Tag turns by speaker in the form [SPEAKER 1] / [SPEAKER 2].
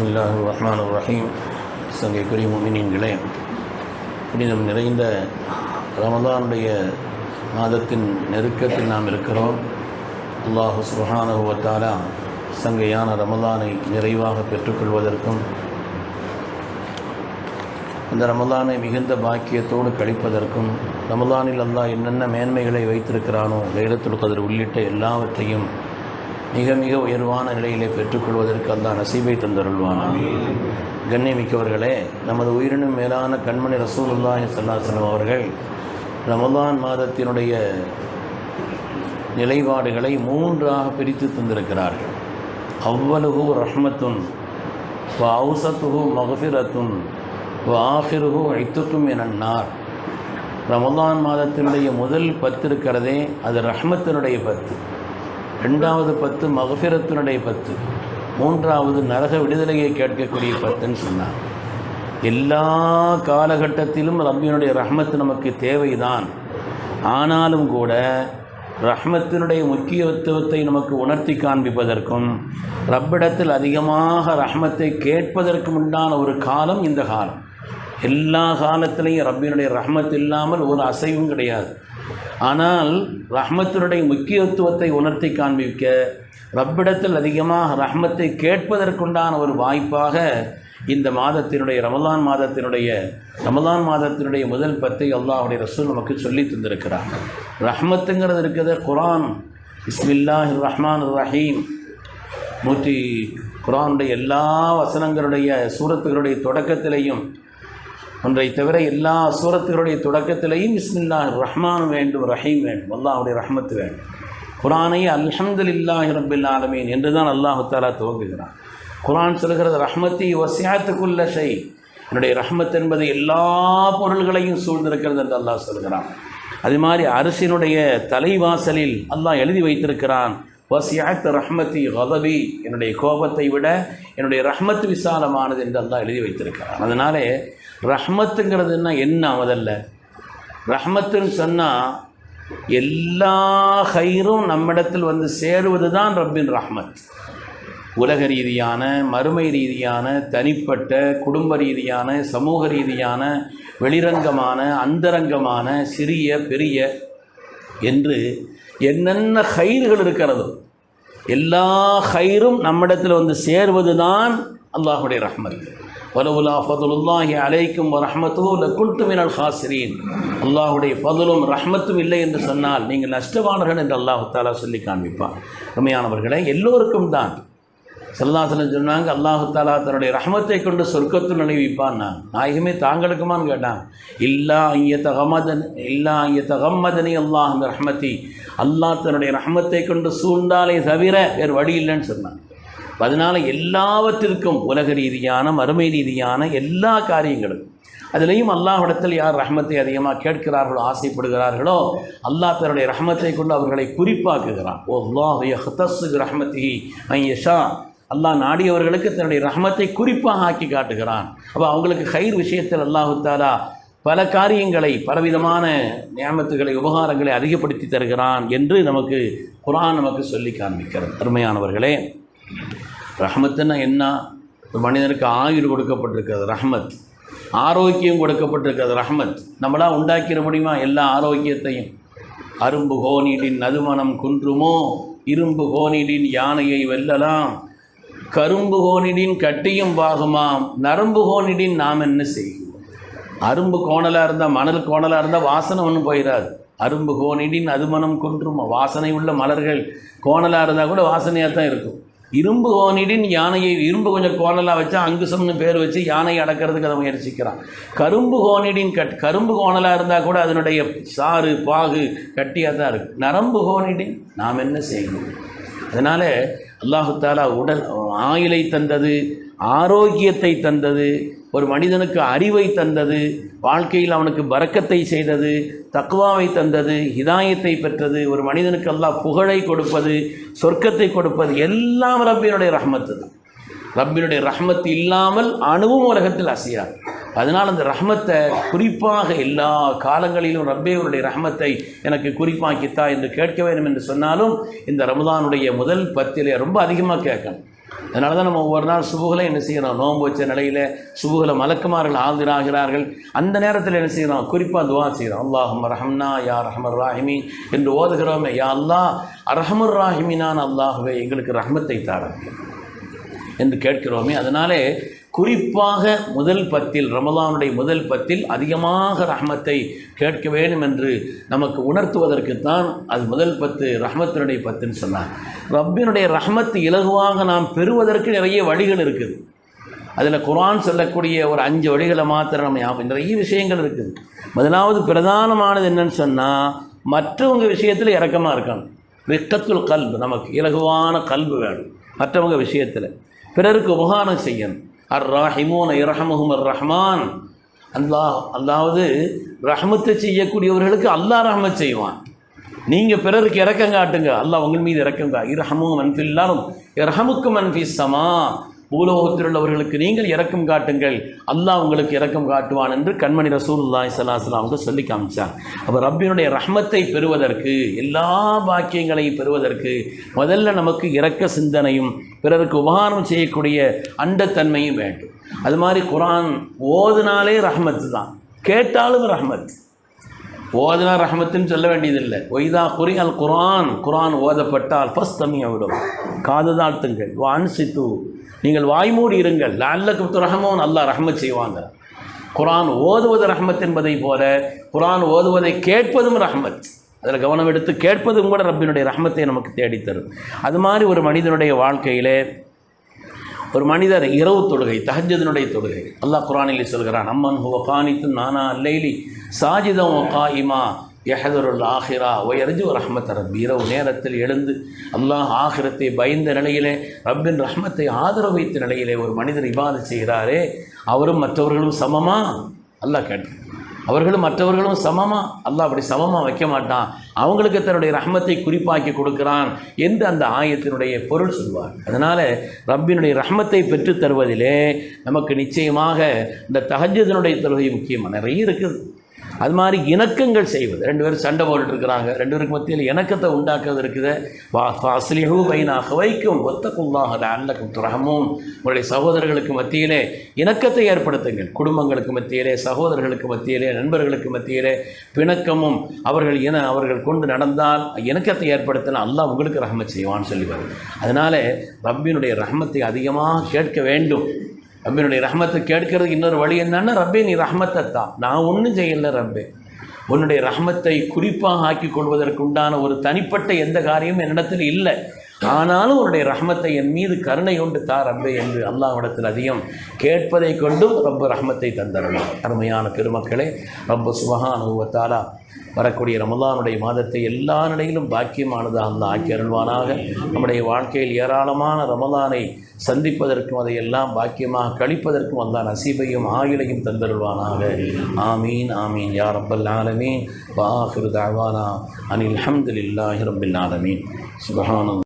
[SPEAKER 1] பிஸ்மில்லாஹ் ரஹ்மான் ரஹீம் சங்கைக்குரிய முமினின்களே புனிதம் நிறைந்த ரமதானுடைய மாதத்தின் நெருக்கத்தில் நாம் இருக்கிறோம். அல்லாஹு சுஹானஹு சங்கையான ரமதானை நிறைவாக பெற்றுக்கொள்வதற்கும் அந்த ரமதானை மிகுந்த பாக்கியத்தோடு கழிப்பதற்கும் ரமதானில் அல்லாஹ் என்னென்ன மேன்மைகளை வைத்திருக்கிறானோ லைலத்துல் கதிர் உள்ளிட்ட எல்லாவற்றையும் மிக மிக உயர்வான நிலையிலே பெற்றுக்கொள்வதற்கு அந்த நசீபை தந்தருள்வான் கண்ணியமிக்கவர்களே நமது உயிரினும் மேலான கண்மணி ரசூலுல்லாஹி சல்லாசனம் அவர்கள் ரமதான் மாதத்தினுடைய நிலைப்பாடுகளை மூன்றாக பிரித்து தந்திருக்கிறார்கள். அவ்வலுகு ரஹ்மத்துன் அவுசத்துகு மகஃபிரத்துன் ஆஃபிருகு ஐத்துக்கும் என்னார் ரமதான் மாதத்தினுடைய முதல் பத்து இருக்கிறதே அது ரஹ்மத்தினுடைய பத்து. ரெண்டாவது பத்து மகஃபிரத்தினுடைய பத்து. மூன்றாவது நரக விடுதலையை கேட்கக்கூடிய பத்துன்னு சொன்னார் எல்லா காலகட்டத்திலும் ரப்பியனுடைய ரஹ்மத்து நமக்கு தேவைதான். ஆனாலும் கூட ரஹ்மத்தினுடைய முக்கியத்துவத்தை நமக்கு உணர்த்தி காண்பிப்பதற்கும் ரப்பிடத்தில் அதிகமாக ரஹ்மத்தை கேட்பதற்கும் உண்டான ஒரு காலம் இந்த காலம். எல்லா காலத்திலையும் ரப்பினுடைய ரஹ்மத் இல்லாமல் ஒரு அசைவும் கிடையாது. ஆனால் ரஹ்மத்தினுடைய முக்கியத்துவத்தை உணர்த்தி காண்பிக்க ரப்பிடத்தில் அதிகமாக ரஹ்மத்தை கேட்பதற்குண்டான ஒரு வாய்ப்பாக இந்த மாதத்தினுடைய ரமலான் மாதத்தினுடைய ரமலான் மாதத்தினுடைய முதல் பத்தை அல்லாஹுடைய ரசூல் நமக்கு சொல்லி தந்திருக்கிறார் ரஹ்மத்துங்கிறது இருக்கிறது குரான். இஸ்மில்லாஹ் ரஹ்மான் ரஹீம். நூற்றி குரானுடைய எல்லா வசனங்களுடைய சூரத்துகளுடைய தொடக்கத்திலையும் ஒன்றை தவிர எல்லா சூரத்துகளுடைய தொடக்கத்திலையும் இஸ்மில்லா ரஹ்மான் வேண்டும் ரஹீம் வேண்டும். அல்லாஹுடைய ரஹ்மத்து வேண்டும். குரானை அல்ஹம்துலில்லாஹி ரபில் ஆலமீன் என்று தான் அல்லாஹு தாலா துவங்குகிறான். குரான் சொல்கிறது ரஹ்மத்தி வசியாத்துக்குள்ள ஷை என்னுடைய ரஹ்மத் என்பது எல்லா பொருள்களையும் சூழ்ந்திருக்கிறது என்று அல்லாஹ் சொல்கிறான். அது மாதிரி அரசினுடைய தலைவாசலில் அல்லாஹ் எழுதி வைத்திருக்கிறான் வசியாத் ரஹ்மத்தி கதபி. என்னுடைய கோபத்தை விட என்னுடைய ரஹ்மத் விசாலமானது என்று அல்லாஹ் எழுதி வைத்திருக்கிறான். அதனாலே ரஹ்மத்துங்கிறதுனா என்ன முதல்ல? ரஹ்மத்துன்னு சொன்னால் எல்லா ஹைரும் நம்மிடத்தில் வந்து சேருவது தான் ரப்பின் ரஹ்மத். உலக ரீதியான மறுமை ரீதியான தனிப்பட்ட குடும்ப ரீதியான சமூக ரீதியான வெளிரங்கமான அந்தரங்கமான சிறிய பெரிய என்று என்னென்ன ஹைர்கள் இருக்கிறதோ எல்லா ஹைரும் நம்மிடத்தில் வந்து சேர்வது தான் அல்லாஹுடைய ரஹ்மத். வலவுலா ஃபதுலுல்லாஹி அலைக்கும் ரஹமத்துவோ லக்குல்ட்டு மினல் ஹாசிரீன். அல்லாஹுடைய ஃபதுலும் ரஹமத்தும் இல்லை என்று சொன்னால் நீங்கள் நஷ்டவானர்கள் என்று அல்லாஹு தாலா சொல்லி காண்பிப்பான் உண்மையானவர்களை எல்லோருக்கும் தான். செல்லாசலம் சொன்னாங்க அல்லாஹு தாலா தன்னுடைய ரஹமத்தை கொண்டு சொர்க்கத்தில் நினைவிப்பான் நான். நாயகமே தாங்களுக்குமான்னு கேட்டான். இல்லா ஐய தகமதன் இல்லா ஐய தகமதனி அல்லாஹ் அந்த அல்லாஹ் தன்னுடைய ரஹமத்தை கொண்டு சூழ்ந்தாலே தவிர வேறு வழி இல்லைன்னு சொன்னான். அதனால் எல்லாவற்றிற்கும் உலக ரீதியான மறுமை ரீதியான எல்லா காரியங்களும். அதுலேயும் அல்லாஹிடத்தில் யார் ரஹமத்தை அதிகமாக கேட்கிறார்களோ ஆசைப்படுகிறார்களோ அல்லாஹ் தன்னுடைய ரஹமத்தை கொண்டு அவர்களை குறிப்பாக்குகிறான். ஓ அல்லாஹ் ரஹமத்தி ஐயஷா அல்லாஹ் நாடியவர்களுக்கு தன்னுடைய ரஹமத்தை குறிப்பாக ஆக்கி காட்டுகிறான். அப்போ அவங்களுக்கு கயிர் விஷயத்தில் அல்லாஹு தாலா பல காரியங்களை பலவிதமான நியமத்துகளை உபகாரங்களை அதிகப்படுத்தி தருகிறான் என்று நமக்கு குரான் நமக்கு சொல்லி காண்பிக்கிறது. அருமையானவர்களே ரஹமத்துன்னா என்ன? ஒரு மனிதனுக்கு ஆயுள் கொடுக்கப்பட்டிருக்கிறது ரஹமத். ஆரோக்கியம் கொடுக்கப்பட்டிருக்கிறது ரஹமத். நம்மளாம் உண்டாக்கிட முடியுமா எல்லா ஆரோக்கியத்தையும்? அரும்பு கோனீடின் நதுமணம் குன்றுமோ? இரும்பு கோனீடின் யானையை வெல்லலாம். கரும்பு கோனிடின் கட்டியும் பாகுமாம் நரம்பு கோனிடின் நாம் என்ன செய்வோம்? அரும்பு கோணலாக இருந்தால் மணல் கோணலாக இருந்தால் வாசனை ஒன்றும் போயிடாது அரும்பு கோனிடின் அதுமணம் குன்றுமா? வாசனை உள்ள மலர்கள் கோணலாக இருந்தால் கூட வாசனையாக தான் இருக்கும். இரும்பு கோனிடின் யானையை இரும்பு கொஞ்சம் கோணலாக வச்சா அங்குசம்னு பேர் வச்சு யானையை அடக்கிறதுக்கு அதை முயற்சிக்கிறான். கரும்பு கோனிடின் கட் கரும்பு கோணலாக இருந்தால் கூட அதனுடைய சாறு பாகு கட்டியாக தான் இருக்குது நரம்பு கோனிடின் நாம் என்ன செய்யணும்? அதனால் அல்லாஹு தாலா உடல் ஆயிலை தந்தது ஆரோக்கியத்தை தந்தது ஒரு மனிதனுக்கு அறிவை தந்தது வாழ்க்கையில் அவனுக்கு பறக்கத்தை செய்தது தக்குவாவை தந்தது ஹிதாயத்தை பெற்றது ஒரு மனிதனுக்கு எல்லாம் புகழை கொடுப்பது சொர்க்கத்தை கொடுப்பது எல்லாம் ரப்பினுடைய ரஹ்மத்து தான். ரப்பினுடைய ரஹ்மத் இல்லாமல் அணுவும் உலகத்தில் அசையாது. அதனால் அந்த ரஹ்மத்தை குறிப்பாக எல்லா காலங்களிலும் ரப்பேவருடைய ரஹ்மத்தை எனக்கு குறிப்பாக்கித்தா என்று கேட்க வேண்டும் என்று சொன்னாலும் இந்த ரமதானுடைய முதல் பத்திலே ரொம்ப அதிகமாக கேட்கணும். அதனால தான் நம்ம ஒவ்வொரு நாள் சுபுகளை என்ன செய்கிறோம் நோன்பு வச்ச நிலையில் சுபுகளை மலக்குமார்கள் ஆஜராகிறார்கள் அந்த நேரத்தில் என்ன செய்கிறோம் குறிப்பாக துவா செய்கிறோம் அல்லாஹம் ரஹம்னா யா ரஹமர் ராஹிமி என்று ஓதுகிறோமே. யா அல்லாஹ் அரஹமர் ராஹிமினான் அல்லாஹுவே எங்களுக்கு ரஹமத்தை தாரங்க என்று கேட்கிறோமே. அதனாலே குறிப்பாக முதல் பத்தில் ரமலானுடைய முதல் பத்தில் அதிகமாக ரஹ்மத்தை கேட்க வேண்டும் என்று நமக்கு உணர்த்துவதற்குத்தான் அது முதல் பத்து ரஹ்மத்தினுடைய பத்துன்னு சொன்னார் ரப்பினுடைய ரஹ்மத்து இலகுவாக நாம் பெறுவதற்கு நிறைய வழிகள் இருக்குது. அதில் குரான் சொல்லக்கூடிய ஒரு அஞ்சு வழிகளை மாத்திரம் நம்ம ஞாபகம் நிறைய விஷயங்கள் இருக்குது. முதலாவது பிரதானமானது என்னன்னு சொன்னால் மற்றவங்க விஷயத்தில் இறக்கமாக இருக்கணும் ரிக்கத்துல் கல்பு நமக்கு இலகுவான கல்பு வேணும் மற்றவங்க விஷயத்தில். பிறருக்கு உபகாரம் செய்யணும். அர் ராஹிமூன் இரஹமுஹும் அர் ரஹ்மான் அல்லாஹ் அதாவது ரஹமத்தை செய்யக்கூடியவர்களுக்கு அல்லாஹ் ரஹமத் செய்வான். நீங்கள் பிறருக்கு இறக்கம் காட்டுங்க. அல்லாஹ் உங்கள் மீது இறக்கம் கா இரஹமு மன்ஃபில்லாலும் இரஹமுக்கு மன்ஃபி சமா. பூலோகத்தில் உள்ளவர்களுக்கு நீங்கள் இறக்கம் காட்டுங்கள். அல்லாஹ் உங்களுக்கு இறக்கம் காட்டுவான் என்று கண்மணி ரசூலுல்லாஹி ஸல்லல்லாஹு சொல்லி காமிச்சார். அப்போ ரப்பினுடைய ரஹ்மத்தை பெறுவதற்கு எல்லா பாக்கியங்களையும் பெறுவதற்கு முதல்ல நமக்கு இறக்க சிந்தனையும் பிறருக்கு உபகாரம் செய்யக்கூடிய அண்டத்தன்மையும் வேண்டும். அது மாதிரி குரான் ஓதுனாலே ரஹ்மத்து தான் கேட்டாலும் ரஹ்மத். ஓதுனா ரஹமத்துன்னு சொல்ல வேண்டியதில்லை. ஒய்தா குறி அல் குரான் குரான் ஓதப்பட்டால் ஃபஸ்ட் தமிழ் விடும் காது தாழ்த்துங்கள். வான்சித்து நீங்கள் வாய்மூடி இருங்கள். லல்லக்கு ரஹமோன் அல்லாஹ் ரஹமத் செய்வாங்க. குரான் ஓதுவது ரஹமத் என்பதை போல குரான் ஓதுவதை கேட்பதும் ரஹமத். அதில் கவனம் எடுத்து கேட்பதும் கூட ரப்பினுடைய ரஹமத்தை நமக்கு தேடித்தரும். அது மாதிரி ஒரு மனிதனுடைய வாழ்க்கையிலே ஒரு மனிதர் இரவு தொழுகை தஹஜதனுடைய தொழுகை. அல்லாஹ் குரானிலே சொல்கிறான் அம்மன் ஹுவ காணித்து நானா அல்லைலி சாஜிதம் காயிமா யஹதருல் ஆஹிரா ஒயர்ஜு ரஹ்மத் ரப் இரவு நேரத்தில் எழுந்து அல்லாஹ் ஆகிரத்தை பயந்த நிலையிலே ரப்பின் ரஹ்மத்தை ஆதரவு வைத்த நிலையிலே ஒரு மனிதர் இபாது செய்கிறாரே அவரும் மற்றவர்களும் சமமா? அல்லாஹ் கேட்டு அவர்களும் மற்றவர்களும் சமமாக அல்லாஹ் அப்படி சமமாக வைக்க மாட்டான். அவங்களுக்கு தன்னுடைய ரஹ்மத்தை குறிப்பாக்கி கொடுக்கிறான் என்று அந்த ஆயத்தினுடைய பொருள் சொல்வார். அதனால் ரப்பினுடைய ரஹ்மத்தை பெற்றுத் தருவதிலே நமக்கு நிச்சயமாக இந்த தகஜதனுடைய தொழுகை முக்கியமாக நிறைய இருக்குது. அது மாதிரி இணக்கங்கள் செய்வது. ரெண்டு பேரும் சண்டை போட்டுட்டு இருக்கிறாங்க. ரெண்டு பேருக்கு மத்தியில் இணக்கத்தை உண்டாக்குறது இருக்குது. வா ஃபாஸ்லிஹூ பைனாக வைக்கும் ஒத்த ஒத்தக்குள்ளாக அல்லக்கும் துரகமும் உங்களுடைய சகோதரர்களுக்கு மத்தியிலே இணக்கத்தை ஏற்படுத்துங்கள். குடும்பங்களுக்கு மத்தியிலே சகோதரர்களுக்கு மத்தியிலே நண்பர்களுக்கு மத்தியிலே பிணக்கமும் அவர்கள் இன அவர்கள் கொண்டு நடந்தால் இணக்கத்தை ஏற்படுத்தினா அல்லாஹ் உங்களுக்கு ரஹமத் செய்வான்னு சொல்லுவார் அதனால் ரப்பினுடைய ரஹமத்தை அதிகமாக கேட்க வேண்டும். ரப்பினுடைய ரஹமத்தை கேட்கறதுக்கு இன்னொரு வழி என்னன்னா ரப்பே நீ ரஹமத்தை தான் நான் ஒன்றும் செய்யலை ரப்பே. உன்னுடைய ரஹமத்தை குறிப்பாக ஆக்கி கொள்வதற்கு உண்டான ஒரு தனிப்பட்ட எந்த காரியமும் என்னிடத்தில் இல்லை. ஆனாலும் உன்னுடைய ரஹமத்தை என் மீது கருணை கொண்டு தா ரப்பே என்று அல்லாஹ்விடத்தில் அதிகம் கேட்பதை கொண்டும் ரொம்ப ரஹமத்தை தந்தரணும். அருமையான பெருமக்களே ரொம்ப சுபஹானுவத்தாலா வரக்கூடிய ரமலானுடைய மாதத்தை எல்லா நிலையிலும் பாக்கியமானதாக அந்த ஆக்கி அருள்வானாக. நம்முடைய வாழ்க்கையில் ஏராளமான ரமலானை சந்திப்பதற்கும் அதையெல்லாம் பாக்கியமாக கழிப்பதற்கும் அந்த நசீபையும் ஆயுளையும் தந்தருள்வானாக. ஆமீன் ஆமீன். யா ரப்பல் ஆலமீன். வாஹிரு தாவானா அனில் அஹமதுல்லாஹி ரப்பில் ஆலமீன். சுபஹானல்லாஹ்